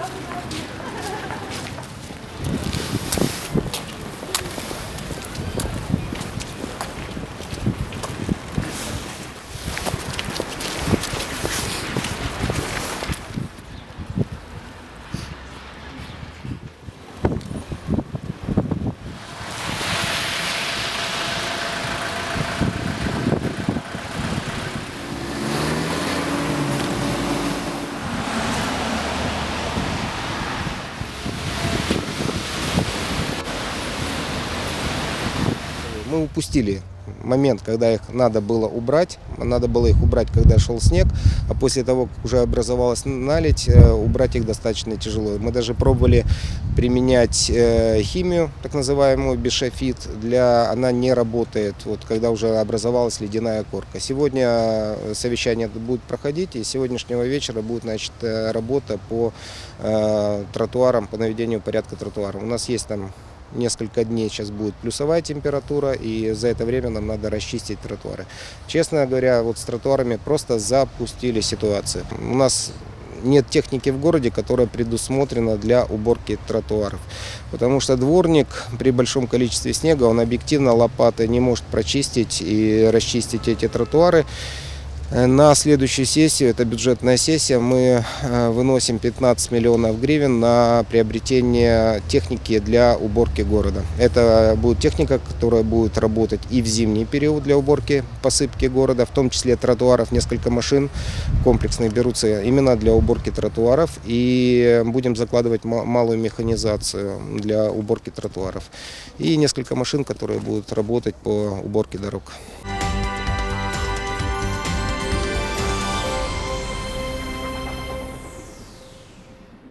ハハハハ! Мы упустили момент, когда их надо было убрать. Надо было их убрать, когда шел снег, а после того, как уже образовалась наледь, э, убрать их достаточно тяжело. Мы даже пробовали применять э, химию, так называемую бишофит, для она не работает, вот когда уже образовалась ледяная корка. Сегодня э, совещание будет проходить, и с сегодняшнего вечера будет значит, работа по тротуарам, по наведению порядка тротуаров. У нас есть там несколько дней сейчас будет плюсовая температура, и за это время нам надо расчистить тротуары. Честно говоря, вот с тротуарами просто запустили ситуацию. У нас нет техники в городе, которая предусмотрена для уборки тротуаров. Потому что дворник при большом количестве снега, он объективно лопатой не может прочистить и расчистить эти тротуары. Э, На следующую сессию, это бюджетная сессия, мы э, выносим 15 миллионов гривен на приобретение техники для уборки города. Это будет техника, которая будет работать и в зимний период для уборки посыпки города, в том числе тротуаров, несколько машин комплексных берутся именно для уборки тротуаров. И будем закладывать ма- малую механизацию для уборки тротуаров. И несколько машин, которые будут работать по уборке дорог.